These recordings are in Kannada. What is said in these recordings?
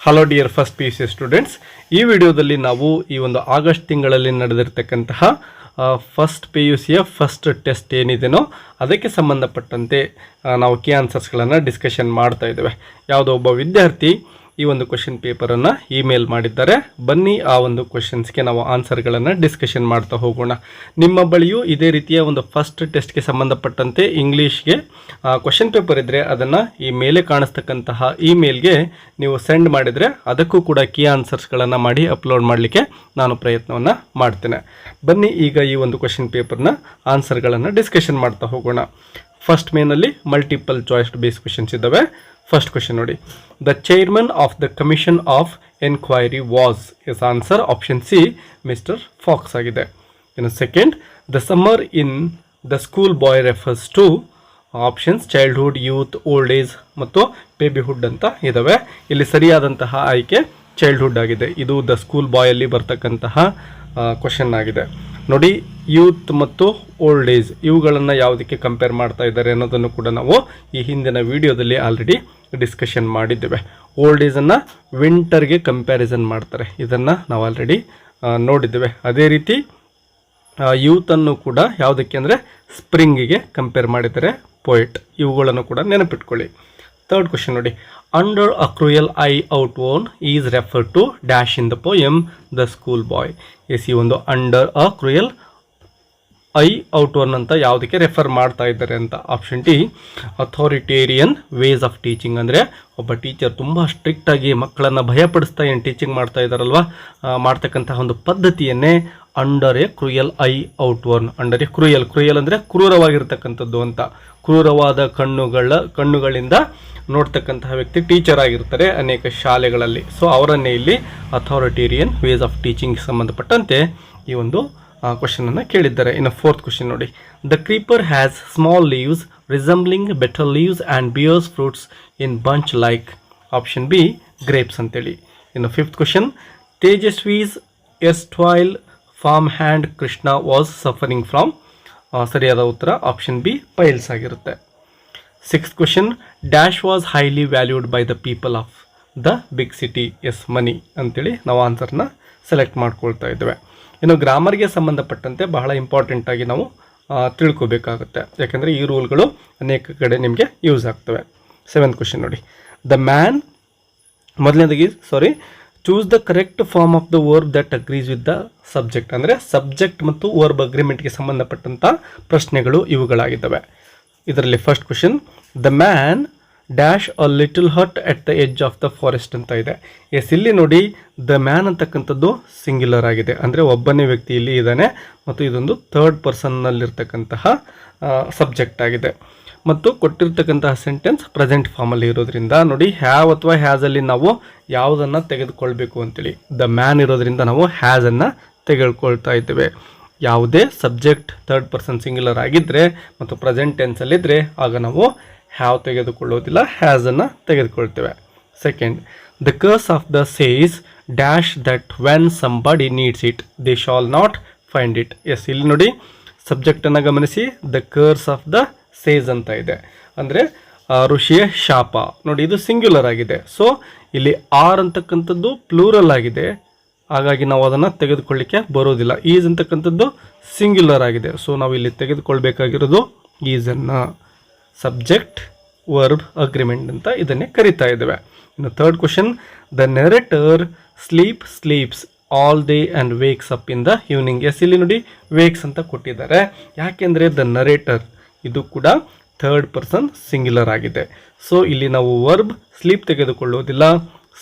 Hello dear first P U C students ಈ ವಿಡಿಯೋದಲ್ಲಿ ನಾವು ಈ ಒಂದು ಆಗಸ್ಟ್ ತಿಂಗಳಲ್ಲಿ ನಡೆದಿರ್ತಕ್ಕಂತಹ ಫಸ್ಟ್ ಪಿ ಯು ಸಿಯ ಫಸ್ಟ್ ಟೆಸ್ಟ್ ಏನಿದೆಯೋ ಅದಕ್ಕೆ ಸಂಬಂಧಪಟ್ಟಂತೆ ನಾವು ಕೀ ಆನ್ಸರ್ಸ್ಗಳನ್ನು ಡಿಸ್ಕಷನ್ ಮಾಡ್ತಾ ಇದ್ದೇವೆ. ಯಾವುದೋ ಒಬ್ಬ ವಿದ್ಯಾರ್ಥಿ ಈ ಒಂದು ಕ್ವಶನ್ ಪೇಪರನ್ನು ಇಮೇಲ್ ಮಾಡಿದ್ದಾರೆ. ಬನ್ನಿ ಆ ಒಂದು ಕ್ವಶನ್ಸ್ಗೆ ನಾವು ಆನ್ಸರ್ಗಳನ್ನು ಡಿಸ್ಕಷನ್ ಮಾಡ್ತಾ ಹೋಗೋಣ. ನಿಮ್ಮ ಬಳಿಯೂ ಇದೇ ರೀತಿಯ ಒಂದು ಫಸ್ಟ್ ಟೆಸ್ಟ್ಗೆ ಸಂಬಂಧಪಟ್ಟಂತೆ ಇಂಗ್ಲೀಷ್ಗೆ ಕ್ವಶನ್ ಪೇಪರ್ ಇದ್ದರೆ ಅದನ್ನು ಈ ಮೇಲೆ ಕಾಣಿಸ್ತಕ್ಕಂತಹ ಇಮೇಲ್ಗೆ ನೀವು ಸೆಂಡ್ ಮಾಡಿದರೆ ಅದಕ್ಕೂ ಕೂಡ ಕೀ ಆನ್ಸರ್ಸ್ಗಳನ್ನು ಮಾಡಿ ಅಪ್ಲೋಡ್ ಮಾಡಲಿಕ್ಕೆ ನಾನು ಪ್ರಯತ್ನವನ್ನು ಮಾಡ್ತೇನೆ. ಬನ್ನಿ ಈಗ ಈ ಒಂದು ಕ್ವಶನ್ ಪೇಪರ್ನ ಆನ್ಸರ್ಗಳನ್ನು ಡಿಸ್ಕಷನ್ ಮಾಡ್ತಾ ಹೋಗೋಣ. ಫಸ್ಟ್ ಮೇನಲ್ಲಿ ಮಲ್ಟಿಪಲ್ ಚಾಯ್ಸ್ ಬೇಸ್ ಕ್ವಶನ್ಸ್ ಇದ್ದಾವೆ. ಫಸ್ಟ್ ಕ್ವೆಶನ್ ನೋಡಿ. The chairman of the commission of enquiry was yes answer option C mister Fox ಆಗಿದೆ. ಇನ್ನು second the summer in the school boy refers to options childhood youth old age ಮತ್ತು ಬೇಬಿಹುಡ್ ಅಂತ ಇದ್ದಾವೆ ಇಲ್ಲಿ ಸರಿಯಾದಂತಹ ಆಯ್ಕೆ ಚೈಲ್ಡ್ಹುಡ್ ಆಗಿದೆ. ಇದು ದ ಸ್ಕೂಲ್ ಬಾಯಲ್ಲಿ ಬರ್ತಕ್ಕಂತಹ ಕ್ವಶನ್ ಆಗಿದೆ. ನೋಡಿ ಯೂತ್ ಮತ್ತು ಓಲ್ಡ್ ಏಜ್ ಇವುಗಳನ್ನು ಯಾವುದಕ್ಕೆ ಕಂಪೇರ್ ಮಾಡ್ತಾ ಇದ್ದಾರೆ ಅನ್ನೋದನ್ನು ಕೂಡ ನಾವು ಈ ಹಿಂದಿನ ವಿಡಿಯೋದಲ್ಲಿ ಆಲ್ರೆಡಿ ಡಿಸ್ಕಷನ್ ಮಾಡಿದ್ದೇವೆ. ಓಲ್ಡ್ ಏಜನ್ನು ವಿಂಟರ್ಗೆ ಕಂಪ್ಯಾರಿಸನ್ ಮಾಡ್ತಾರೆ. ಇದನ್ನು ನಾವು ಆಲ್ರೆಡಿ ನೋಡಿದ್ದೇವೆ. ಅದೇ ರೀತಿ ಯೂತನ್ನು ಕೂಡ ಯಾವುದಕ್ಕೆ ಅಂದರೆ ಸ್ಪ್ರಿಂಗಿಗೆ ಕಂಪೇರ್ ಮಾಡಿದ್ದಾರೆ ಪೋಯಿಟ್ ಇವುಗಳನ್ನು ಕೂಡ ನೆನಪಿಟ್ಕೊಳ್ಳಿ. ಥರ್ಡ್ ಕ್ವಶನ್ ನೋಡಿ. Under a cruel own is refer to dash in the The the school boy yes ಈ ಒಂದು under a cruel eye outworn ಅಂತ ಯಾವುದಕ್ಕೆ ರೆಫರ್ ಮಾಡ್ತಾ ಇದ್ದಾರೆ ಅಂತ? Option D authoritarian ways of teaching ಅಂದರೆ ಒಬ್ಬ ಟೀಚರ್ ತುಂಬ ಸ್ಟ್ರಿಕ್ಟಾಗಿ ಮಕ್ಕಳನ್ನು ಭಯಪಡಿಸ್ತಾ ಏನು ಟೀಚಿಂಗ್ ಮಾಡ್ತಾ ಇದ್ದಾರಲ್ವ? ಮಾಡ್ತಕ್ಕಂತಹ ಒಂದು ಪದ್ಧತಿಯನ್ನೇ under a cruel eye outworn under a cruel. Cruel ಅಂದರೆ ಕ್ರೂರವಾಗಿರ್ತಕ್ಕಂಥದ್ದು ಅಂತ. ಕ್ರೂರವಾದ ಕಣ್ಣುಗಳ, ಕಣ್ಣುಗಳಿಂದ ನೋಡ್ತಕ್ಕಂತಹ ವ್ಯಕ್ತಿ ಟೀಚರ್ ಆಗಿರ್ತಾರೆ ಅನೇಕ ಶಾಲೆಗಳಲ್ಲಿ. ಸೊ ಅವರನ್ನೇ ಇಲ್ಲಿ ಅಥಾರಿಟೇರಿಯನ್ ವೇಸ್ ಆಫ್ ಟೀಚಿಂಗ್ ಸಂಬಂಧಪಟ್ಟಂತೆ ಈ ಒಂದು ಕ್ವಶನನ್ನು ಕೇಳಿದ್ದಾರೆ. ಇನ್ನು ಫೋರ್ತ್ ಕ್ವಶನ್ ನೋಡಿ. The creeper has small leaves resembling betel leaves and bears fruits in bunch like option B grapes ಅಂತೇಳಿ. ಇನ್ನು ಫಿಫ್ತ್ ಕ್ವಶನ್ ತೇಜಸ್ವೀಸ್ ಎಸ್ಟ್ವಾಯ್ಲ್ farm hand Krishna was suffering from ಸರಿಯಾದ ಉತ್ತರ ಆಪ್ಷನ್ ಬಿ ಪೈಲ್ಸ್ ಆಗಿರುತ್ತೆ. Six question dash was highly valued by the people of the big city yes money ಅಂತೇಳಿ ನಾವು ಆನ್ಸರ್ನ ಸೆಲೆಕ್ಟ್ ಮಾಡ್ಕೊಳ್ತಾ ಇದ್ದೇವೆ. ಇನ್ನು ಗ್ರಾಮರ್ಗೆ ಸಂಬಂಧಪಟ್ಟಂತೆ ಬಹಳ ಇಂಪಾರ್ಟೆಂಟ್ ಆಗಿ ನಾವು ತಿಳ್ಕೊಬೇಕಾಗುತ್ತೆ. ಯಾಕೆಂದರೆ ಈ ರೂಲ್ಗಳು ಅನೇಕ ಕಡೆ ನಿಮಗೆ ಯೂಸ್ ಆಗ್ತವೆ. ಸೆವೆಂತ್ ಕ್ವಶನ್ ನೋಡಿ. ದ ಮ್ಯಾನ್ ಮೊದಲನೇದಾಗಿ sorry choose the correct form of the verb that agrees with the subject ಅಂದರೆ ಸಬ್ಜೆಕ್ಟ್ ಮತ್ತು ವರ್ಬ್ ಅಗ್ರಿಮೆಂಟ್ಗೆ ಸಂಬಂಧಪಟ್ಟಂಥ ಪ್ರಶ್ನೆಗಳು ಇವುಗಳಾಗಿದ್ದಾವೆ. ಇದರಲ್ಲಿ first question the man dash a little hut at the edge of the forest ಅಂತ ಇದೆ. ಎಸ್, ಇಲ್ಲಿ ನೋಡಿ ದ ಮ್ಯಾನ್ ಅಂತಕ್ಕಂಥದ್ದು ಸಿಂಗ್ಯುಲರ್ ಆಗಿದೆ. ಅಂದರೆ ಒಬ್ಬನೇ ವ್ಯಕ್ತಿ ಇಲ್ಲಿ ಇದ್ದಾನೆ ಮತ್ತು ಇದೊಂದು ಥರ್ಡ್ ಪರ್ಸನ್ನಲ್ಲಿರ್ತಕ್ಕಂತಹ ಸಬ್ಜೆಕ್ಟ್ ಆಗಿದೆ. ಮತ್ತು ಕೊಟ್ಟಿರ್ತಕ್ಕಂತಹ ಸೆಂಟೆನ್ಸ್ ಪ್ರೆಸೆಂಟ್ ಫಾರ್ಮಲ್ಲಿ ಇರೋದ್ರಿಂದ ನೋಡಿ ಹ್ಯಾವ್ ಅಥವಾ ಹ್ಯಾಸಲ್ಲಿ ನಾವು ಯಾವುದನ್ನು ತೆಗೆದುಕೊಳ್ಬೇಕು ಅಂತೇಳಿ. ದ ಮ್ಯಾನ್ ಇರೋದ್ರಿಂದ ನಾವು ಹ್ಯಾಸನ್ನು ತೆಗೆದುಕೊಳ್ತಾ ಇದ್ದೇವೆ. ಯಾವುದೇ ಸಬ್ಜೆಕ್ಟ್ ಥರ್ಡ್ ಪರ್ಸನ್ ಸಿಂಗ್ಯುಲರ್ ಆಗಿದ್ದರೆ ಮತ್ತು ಪ್ರೆಸೆಂಟ್ ಟೆನ್ಸಲ್ಲಿದ್ದರೆ ಆಗ ನಾವು ಹ್ಯಾವ್ ತೆಗೆದುಕೊಳ್ಳೋದಿಲ್ಲ ಹ್ಯಾಸನ್ನು ತೆಗೆದುಕೊಳ್ತೇವೆ. Second the curse of the sage dash that when somebody needs it they shall not find it yes ಇಲ್ಲಿ ನೋಡಿ ಸಬ್ಜೆಕ್ಟನ್ನು ಗಮನಿಸಿ the curse of the says ಅಂತ ಇದೆ. ಅಂದರೆ ಋಷಿಯ ಶಾಪ. ನೋಡಿ, ಇದು ಸಿಂಗ್ಯುಲರ್ ಆಗಿದೆ. ಸೊ ಇಲ್ಲಿ ಆರ್ ಅಂತಕ್ಕಂಥದ್ದು ಪ್ಲೂರಲ್ ಆಗಿದೆ. ಹಾಗಾಗಿ ನಾವು ಅದನ್ನು ತೆಗೆದುಕೊಳ್ಳಿಕ್ಕೆ ಬರೋದಿಲ್ಲ. ಈಸ್ ಅಂತಕ್ಕಂಥದ್ದು ಸಿಂಗ್ಯುಲರ್ ಆಗಿದೆ. ಸೊ ನಾವು ಇಲ್ಲಿ ತೆಗೆದುಕೊಳ್ಬೇಕಾಗಿರೋದು ಈಸನ್ನು ಸಬ್ಜೆಕ್ಟ್ ವರ್ಬ್ ಅಗ್ರಿಮೆಂಟ್ ಅಂತ ಇದನ್ನೇ ಕರಿತಾ ಇದ್ದೇವೆ. ಇನ್ನು third question the narrator sleep sleeps all day and wakes up in the evening yes ಇಲ್ಲಿ ನೋಡಿ ವೇಕ್ಸ್ ಅಂತ ಕೊಟ್ಟಿದ್ದಾರೆ. ಯಾಕೆಂದರೆ ದ ನರೇಟರ್ ಇದು ಕೂಡ ಥರ್ಡ್ ಪರ್ಸನ್ ಸಿಂಗ್ಯುಲರ್ ಆಗಿದೆ. ಸೊ ಇಲ್ಲಿ ನಾವು ವರ್ಬ್ ಸ್ಲೀಪ್ ತೆಗೆದುಕೊಳ್ಳೋದಿಲ್ಲ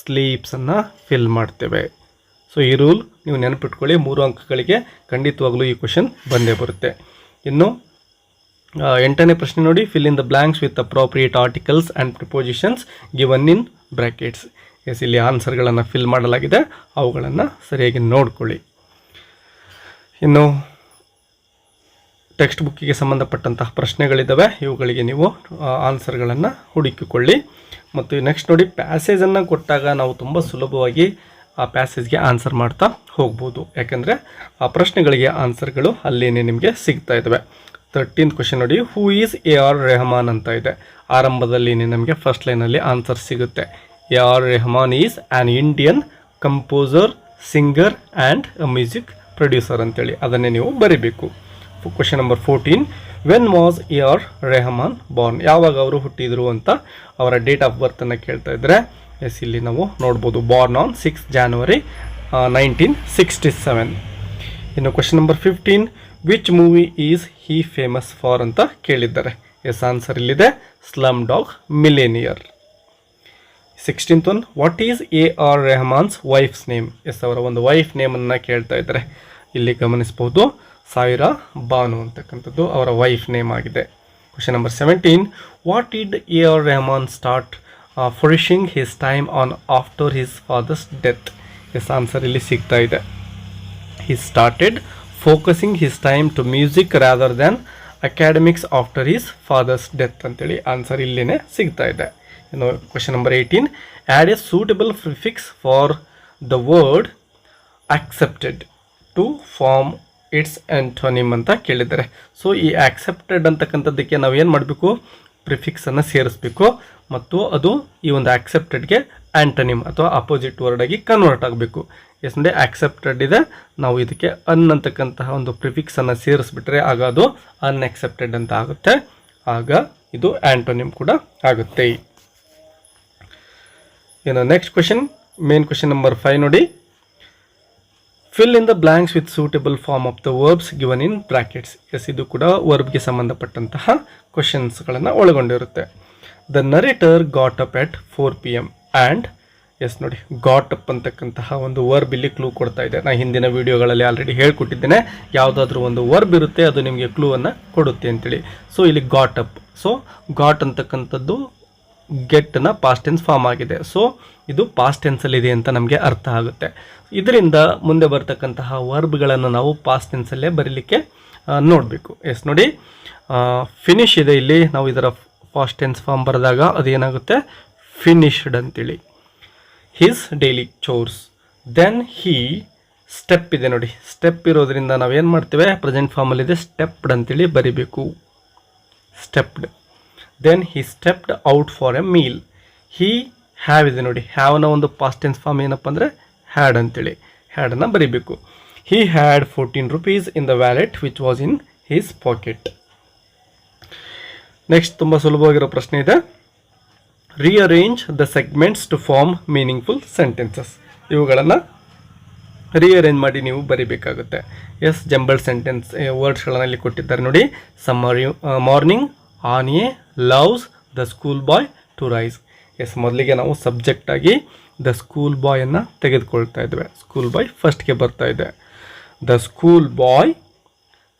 ಸ್ಲೀಪ್ಸನ್ನು ಫಿಲ್ ಮಾಡ್ತೇವೆ. ಸೊ ಈ ರೂಲ್ ನೀವು ನೆನಪಿಟ್ಕೊಳ್ಳಿ, ಮೂರು ಅಂಕಗಳಿಗೆ ಖಂಡಿತವಾಗಲೂ ಈ ಕ್ವಶನ್ ಬಂದೇ ಬರುತ್ತೆ. ಇನ್ನು ಎಂಟನೇ ಪ್ರಶ್ನೆ ನೋಡಿ. Fill in the blanks with appropriate articles and prepositions given in brackets yes ಇಲ್ಲಿ ಆನ್ಸರ್ಗಳನ್ನು ಫಿಲ್ ಮಾಡಲಾಗಿದೆ. ಅವುಗಳನ್ನು ಸರಿಯಾಗಿ ನೋಡ್ಕೊಳ್ಳಿ. ಇನ್ನು ಟೆಕ್ಸ್ಟ್ ಬುಕ್ಕಿಗೆ ಸಂಬಂಧಪಟ್ಟಂತಹ ಪ್ರಶ್ನೆಗಳಿದ್ದಾವೆ ಇವುಗಳಿಗೆ ನೀವು ಆನ್ಸರ್ಗಳನ್ನು ಹುಡುಕಿಕೊಳ್ಳಿ. ಮತ್ತು ನೆಕ್ಸ್ಟ್ ನೋಡಿ, ಪ್ಯಾಸೇಜನ್ನು ಕೊಟ್ಟಾಗ ನಾವು ತುಂಬ ಸುಲಭವಾಗಿ ಆ ಪ್ಯಾಸೇಜ್ಗೆ ಆನ್ಸರ್ ಮಾಡ್ತಾ ಹೋಗ್ಬೋದು. ಯಾಕೆಂದರೆ, ಆ ಪ್ರಶ್ನೆಗಳಿಗೆ ಆನ್ಸರ್ಗಳು ಅಲ್ಲೇನೆ ನಿಮಗೆ ಸಿಗ್ತಾ ಇದ್ದಾವೆ ತರ್ಟೀನ್ ಕ್ವಶನ್ ನೋಡಿ who is A R Rahman ಅಂತ ಇದೆ. ಆರಂಭದಲ್ಲಿ ನಮಗೆ ಫಸ್ಟ್ ಲೈನಲ್ಲಿ ಆನ್ಸರ್ ಸಿಗುತ್ತೆ. A R Rahman is an Indian composer singer and music producer ಅಂತೇಳಿ. ಅದನ್ನೇ ನೀವು ಬರಿಬೇಕು. Question number fourteen when was A R Rahman born ಯಾವಾಗ ಅವರು ಹುಟ್ಟಿದ್ರು ಅಂತ ಅವರ ಡೇಟ್ ಆಫ್ ಬರ್ತನ್ನು ಕೇಳ್ತಾ ಇದ್ದಾರೆ ಎಸ್, ಇಲ್ಲಿ ನಾವು ನೋಡ್ಬೋದು. Born on six January nineteen sixty seven ಇನ್ನು question number fifteen which movie is he famous for ಅಂತ ಕೇಳಿದ್ದಾರೆ. ಎಸ್ ಆನ್ಸರ್ ಇಲ್ಲಿದೆ. Slumdog millionaire sixteenth one what is A R Rahman's wife's name yes, ಅವರ ಒಂದು ವೈಫ್ ನೇಮನ್ನು ಕೇಳ್ತಾ ಇದ್ದಾರೆ. ಇಲ್ಲಿ ಗಮನಿಸಬಹುದು ಸಾವಿರಾ ಬಾನು ಅಂತಕ್ಕಂಥದ್ದು ಅವರ ವೈಫ್ ನೇಮ್ ಆಗಿದೆ. Question number seventeen what did A R Rahman start flourishing his time on after his father's death yes answer ಇಲ್ಲಿ ಸಿಗ್ತಾ ಇದೆ. He started focusing his time to music rather than academics after his father's death ಅಂತೇಳಿ ಆನ್ಸರ್ ಇಲ್ಲೇ ಸಿಗ್ತಾ ಇದೆ. ಇನ್ನು question number eighteen add a suitable prefix for the word accepted to form its antonym ಅಂತ ಕೇಳಿದ್ದಾರೆ. ಸೊ ಈ ಆ್ಯಕ್ಸೆಪ್ಟೆಡ್ ಅಂತಕ್ಕಂಥದ್ದಕ್ಕೆ ನಾವು ಏನು ಮಾಡಬೇಕು? ಪ್ರಿಫಿಕ್ಸನ್ನು ಸೇರಿಸ್ಬೇಕು. ಮತ್ತು ಅದು ಈ ಒಂದು ಆ್ಯಕ್ಸೆಪ್ಟೆಡ್ಗೆ ಆ್ಯಂಟನಿಮ್ ಅಥವಾ ಅಪೋಸಿಟ್ ವರ್ಡ್ ಆಗಿ ಕನ್ವರ್ಟ್ ಆಗಬೇಕು. ಎಸ್ ಆ್ಯಕ್ಸೆಪ್ಟೆಡ್ ಇದೆ. ನಾವು ಇದಕ್ಕೆ ಅನ್ ಅಂತಕ್ಕಂತಹ ಒಂದು ಪ್ರಿಫಿಕ್ಸನ್ನು ಸೇರಿಸ್ಬಿಟ್ರೆ ಆಗ ಅದು ಅನ್ಎಕ್ಸೆಪ್ಟೆಡ್ ಅಂತ ಆಗುತ್ತೆ. ಆಗ ಇದು ಆ್ಯಂಟೋನಿಮ್ ಕೂಡ ಆಗುತ್ತೆ. ಏನು next question main question number five ನೋಡಿ. Fill in the blanks with suitable form of the verbs given in brackets yes ಇದು ಕೂಡ ವರ್ಬ್ಗೆ ಸಂಬಂಧಪಟ್ಟಂತಹ ಕ್ವಶನ್ಸ್ಗಳನ್ನು ಒಳಗೊಂಡಿರುತ್ತೆ. The narrator got up at four P M and yes ನೋಡಿ ಗಾಟ್ ಅಪ್ ಅಂತಕ್ಕಂತಹ ಒಂದು ವರ್ಬ್ ಇಲ್ಲಿ ಕ್ಲೂ ಕೊಡ್ತಾ ಇದೆ. ನಾನು ಹಿಂದಿನ ವೀಡಿಯೋಗಳಲ್ಲಿ ಆಲ್ರೆಡಿ ಹೇಳ್ಕೊಟ್ಟಿದ್ದೇನೆ. ಯಾವುದಾದ್ರೂ ಒಂದು ವರ್ಬ್ ಇರುತ್ತೆ, ಅದು ನಿಮಗೆ ಕ್ಲೂವನ್ನು ಕೊಡುತ್ತೆ ಅಂತೇಳಿ. ಸೊ ಇಲ್ಲಿ ಗಾಟ್ ಅಪ್ ಸೊ ಗಾಟ್ ಅಂತಕ್ಕಂಥದ್ದು ಗೆಟ್ನ ಪಾಸ್ಟ್ ಟೆನ್ಸ್ ಫಾರ್ಮ್ ಆಗಿದೆ. ಸೊ ಇದು ಪಾಸ್ಟ್ ಟೆನ್ಸಲ್ಲಿದೆ ಅಂತ ನಮಗೆ ಅರ್ಥ ಆಗುತ್ತೆ. ಇದರಿಂದ ಮುಂದೆ ಬರ್ತಕ್ಕಂತಹ ವರ್ಬ್ಗಳನ್ನು ನಾವು ಪಾಸ್ಟ್ ಟೆನ್ಸಲ್ಲೇ ಬರೀಲಿಕ್ಕೆ ನೋಡಬೇಕು. ಎಸ್, ನೋಡಿ ಫಿನಿಶ್ ಇದೆ ಇಲ್ಲಿ. ನಾವು ಇದರ ಪಾಸ್ಟ್ ಟೆನ್ಸ್ ಫಾರ್ಮ್ ಬರೆದಾಗ ಅದೇನಾಗುತ್ತೆ? ಫಿನಿಶ್ಡ್ ಅಂತೇಳಿ. His daily chores then he step ಇದೆ ನೋಡಿ. ಸ್ಟೆಪ್ ಇರೋದ್ರಿಂದ ನಾವೇನು ಮಾಡ್ತೇವೆ? ಪ್ರೆಸೆಂಟ್ ಫಾರ್ಮಲ್ಲಿದೆ ಸ್ಟೆಪ್ಡ್ ಅಂತೇಳಿ ಬರಿಬೇಕು. Stepped then he stepped out for a meal he have ಇದೆ ನೋಡಿ ಹ್ಯಾವ್ನ ಒಂದು ಪಾಸ್ಟ್ ಟೆನ್ಸ್ ಫಾರ್ಮ್ ಏನಪ್ಪ ಅಂದರೆ ಹ್ಯಾಡ್ ಅಂತೇಳಿ. ಹ್ಯಾಡನ್ನು ಬರೀಬೇಕು. He had fourteen rupees in the wallet which was in his pocket next ತುಂಬ ಸುಲಭವಾಗಿರೋ ಪ್ರಶ್ನೆ ಇದೆ. Rearrange the segments to form meaningful sentences ಇವುಗಳನ್ನು ರಿಅರೇಂಜ್ ಮಾಡಿ ನೀವು ಬರೀಬೇಕಾಗುತ್ತೆ. ಎಸ್ ಜಂಬಲ್ ಸೆಂಟೆನ್ಸ್ ವರ್ಡ್ಸ್ಗಳನ್ನು ಇಲ್ಲಿ ಕೊಟ್ಟಿದ್ದಾರೆ ನೋಡಿ. Summer morning on a loves the school boy to rise yes ಮೊದಲಿಗೆ ನಾವು ಸಬ್ಜೆಕ್ಟ್ ಆಗಿ ದ ಸ್ಕೂಲ್ ಬಾಯನ್ನು ತೆಗೆದುಕೊಳ್ತಾ ಇದ್ದೇವೆ. ಸ್ಕೂಲ್ ಬಾಯ್ ಫಸ್ಟ್ಗೆ ಬರ್ತಾ ಇದೆ. ದ ಸ್ಕೂಲ್ ಬಾಯ್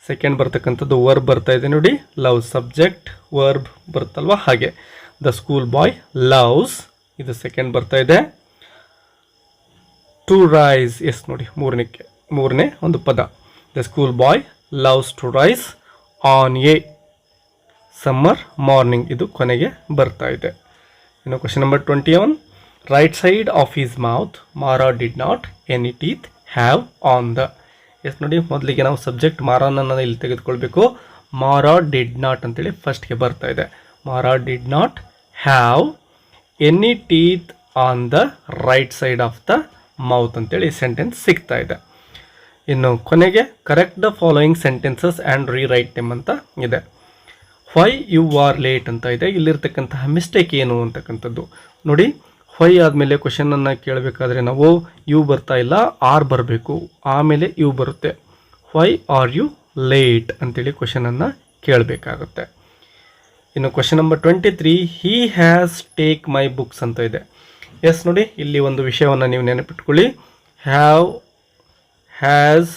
ಸೆಕೆಂಡ್ ಬರ್ತಕ್ಕಂಥದ್ದು ವರ್ಬ್ ಬರ್ತಾ ಇದೆ ನೋಡಿ. ಲವ್ ಸಬ್ಜೆಕ್ಟ್ ವರ್ಬ್ ಬರುತ್ತಲ್ವ ಹಾಗೆ. ದ ಸ್ಕೂಲ್ ಬಾಯ್ ಲವ್ಸ್ ಇದು ಸೆಕೆಂಡ್ ಬರ್ತಾ ಇದೆ. ಟು ರೈಸ್ ಎಸ್ ನೋಡಿ ಮೂರನೇಕ್ಕೆ ಮೂರನೇ ಒಂದು ಪದ. The school boy loves to rise on a summer morning ಇದು ಕೊನೆಗೆ ಬರ್ತಾ ಇದೆ. ಇನ್ನು question number twenty one right side of is mouth Mara did not any teeth have on the yes ನೋಡಿ, ಮೊದಲಿಗೆ ನಾವು ಸಬ್ಜೆಕ್ಟ್ ಮಾರಾನನ್ನು ಇಲ್ಲಿ ತೆಗೆದುಕೊಳ್ಬೇಕು. ಮಾರಾ ಡಿಡ್ ನಾಟ್ ಅಂತೇಳಿ ಫಸ್ಟ್ಗೆ ಬರ್ತಾ ಇದೆ. Mara did not have any teeth on the right side of the mouth ಅಂತೇಳಿ ಸೆಂಟೆನ್ಸ್ ಸಿಗ್ತಾ ಇದೆ. ಇನ್ನು ಕೊನೆಗೆ correct the following sentences and rewrite them ಅಂತ ಇದೆ. ವೈ ಯು ಆರ್ ಲೇಟ್ ಅಂತ ಇದೆ. ಇಲ್ಲಿರ್ತಕ್ಕಂತಹ ಮಿಸ್ಟೇಕ್ ಏನು ಅಂತಕ್ಕಂಥದ್ದು. ನೋಡಿ ವೈ ಆದಮೇಲೆ ಕ್ವಶನನ್ನು ಕೇಳಬೇಕಾದ್ರೆ ನಾವು ಯು ಬರ್ತಾ ಇಲ್ಲ ಆರ್ ಬರಬೇಕು. ಆಮೇಲೆ ಯು ಬರುತ್ತೆ. ವೈ ಆರ್ ಯು ಲೇಟ್ ಅಂತೇಳಿ ಕ್ವಶನನ್ನು ಕೇಳಬೇಕಾಗುತ್ತೆ. ಇನ್ನು question number twenty three he has take my books ಅಂತ ಇದೆ. ಎಸ್ ನೋಡಿ, ಇಲ್ಲಿ ಒಂದು ವಿಷಯವನ್ನು ನೀವು ನೆನಪಿಟ್ಕೊಳ್ಳಿ. ಹ್ಯಾವ್ ಹ್ಯಾಸ್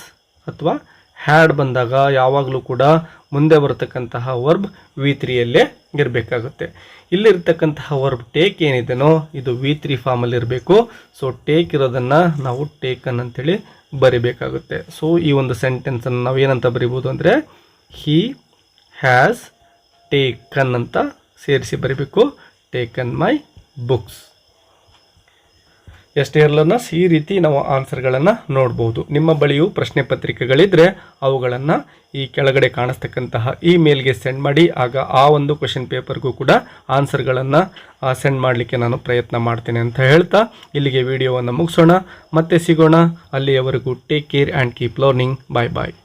ಅಥವಾ ಹ್ಯಾಡ್ ಬಂದಾಗ ಯಾವಾಗಲೂ ಕೂಡ ಮುಂದೆ ಬರತಕ್ಕಂತಹ ವರ್ಬ್ ವಿ ತ್ರೀಯಲ್ಲೇ ಇರಬೇಕಾಗುತ್ತೆ. ಇಲ್ಲಿರ್ತಕ್ಕಂತಹ ವರ್ಬ್ ಟೇಕ್ ಏನಿದೆನೋ ಇದು ವಿ ತ್ರೀ ಫಾರ್ಮಲ್ಲಿ ಇರಬೇಕು. ಸೊ ಟೇಕ್ ಇರೋದನ್ನು ನಾವು ಟೇಕನ್ ಅಂತೇಳಿ ಬರಿಬೇಕಾಗುತ್ತೆ. ಸೊ ಈ ಒಂದು ಸೆಂಟೆನ್ಸನ್ನು ನಾವು ಏನಂತ ಬರಿಬೋದು ಅಂದರೆ ಹೀ ಹ್ಯಾಸ್ ಟೇಕನ್ ಅಂತ ಸೇರಿಸಿ ಬರಿಬೇಕು. ಟೇಕನ್ ಮೈ ಬುಕ್ಸ್ ಎಸ್ ಇರಲನ್ನ ಈ ರೀತಿ ನಾವು ಆನ್ಸರ್ಗಳನ್ನು ನೋಡ್ಬೋದು. ನಿಮ್ಮ ಬಳಿಯೂ ಪ್ರಶ್ನೆ ಪತ್ರಿಕೆಗಳಿದ್ದರೆ ಅವುಗಳನ್ನು ಈ ಕೆಳಗಡೆ ಕಾಣಿಸ್ತಕ್ಕಂತಹ ಇಮೇಲ್ಗೆ ಸೆಂಡ್ ಮಾಡಿ, ಆಗ ಆ ಒಂದು ಕ್ವಶನ್ ಪೇಪರ್ಗೂ ಕೂಡ ಆನ್ಸರ್ಗಳನ್ನು ಸೆಂಡ್ ಮಾಡಲಿಕ್ಕೆ ನಾನು ಪ್ರಯತ್ನ ಮಾಡ್ತೇನೆ ಅಂತ ಹೇಳ್ತಾ ಇಲ್ಲಿಗೆ ವಿಡಿಯೋವನ್ನು ಮುಗಿಸೋಣ. ಮತ್ತೆ ಸಿಗೋಣ. ಅಲ್ಲಿಯವರೆಗೂ take care and keep learning. Bye bye.